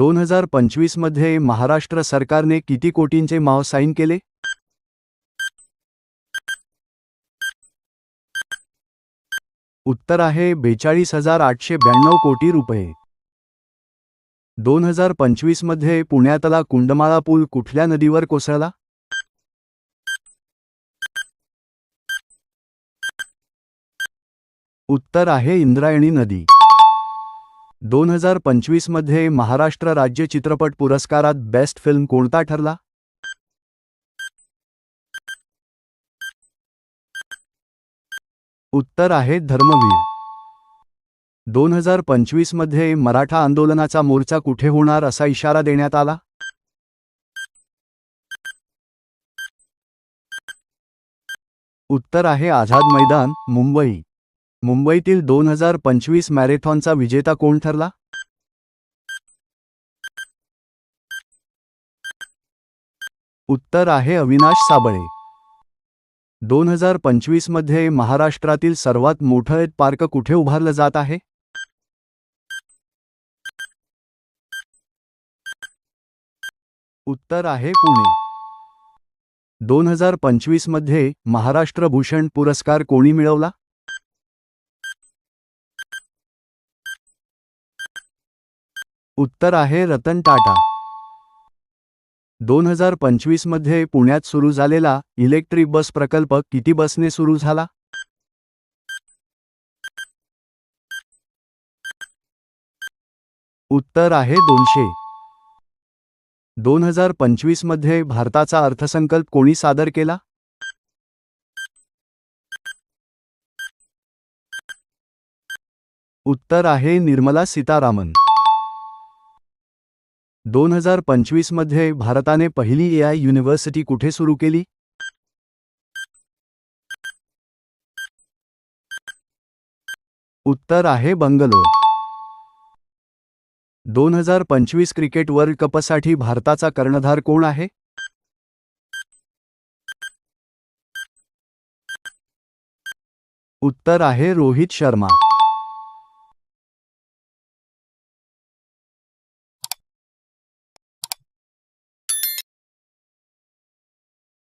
दोन हजार पंचवीसमध्ये महाराष्ट्र सरकारने किती कोटींचे माव साईन केले? उत्तर आहे बेचाळीस हजार आठशे ब्याण्णव कोटी रुपये. दोन हजार पंचवीसमध्ये पुण्यातला कुंडमाळा पूल कुठल्या नदीवर कोसळला? उत्तर आहे इंद्रायणी नदी. दोन हजार पंचवीसमध्ये महाराष्ट्र राज्य चित्रपट पुरस्कारात बेस्ट फिल्म कोणता ठरला? उत्तर आहे धर्मवीर. दोन हजार पंचवीसमध्ये मराठा आंदोलनाचा मोर्चा कुठे होणार असा इशारा देण्यात आला? उत्तर आहे आझाद मैदान मुंबई. मुंबईतील दोन हजार पंचवीस मॅरेथॉनचा विजेता कोण ठरला? उत्तर आहे अविनाश साबळे. दोन हजार पंचवीसमध्ये महाराष्ट्रातील सर्वात मोठं पार्क कुठे उभारलं जात आहे? उत्तर आहे पुणे. दोन हजार पंचवीसमध्ये महाराष्ट्र भूषण पुरस्कार कोणी मिळवला? उत्तर आहे रतन टाटा. दोन हजार पंचवीसमध्ये पुण्यात सुरू झालेला इलेक्ट्रिक बस प्रकल्प किती बसने सुरू झाला? उत्तर आहे दोनशे. दोन हजार पंचवीसमध्ये भारताचा अर्थसंकल्प कोणी सादर केला? उत्तर आहे निर्मला सीतारामन. दोन हजार पंचवीसमध्ये भारताने पहिली ए आय युनिव्हर्सिटी कुठे सुरू केली? उत्तर आहे बंगलोर. दोन हजार पंचवीस क्रिकेट वर्ल्ड कपसाठी भारताचा कर्णधार कोण आहे? उत्तर आहे रोहित शर्मा.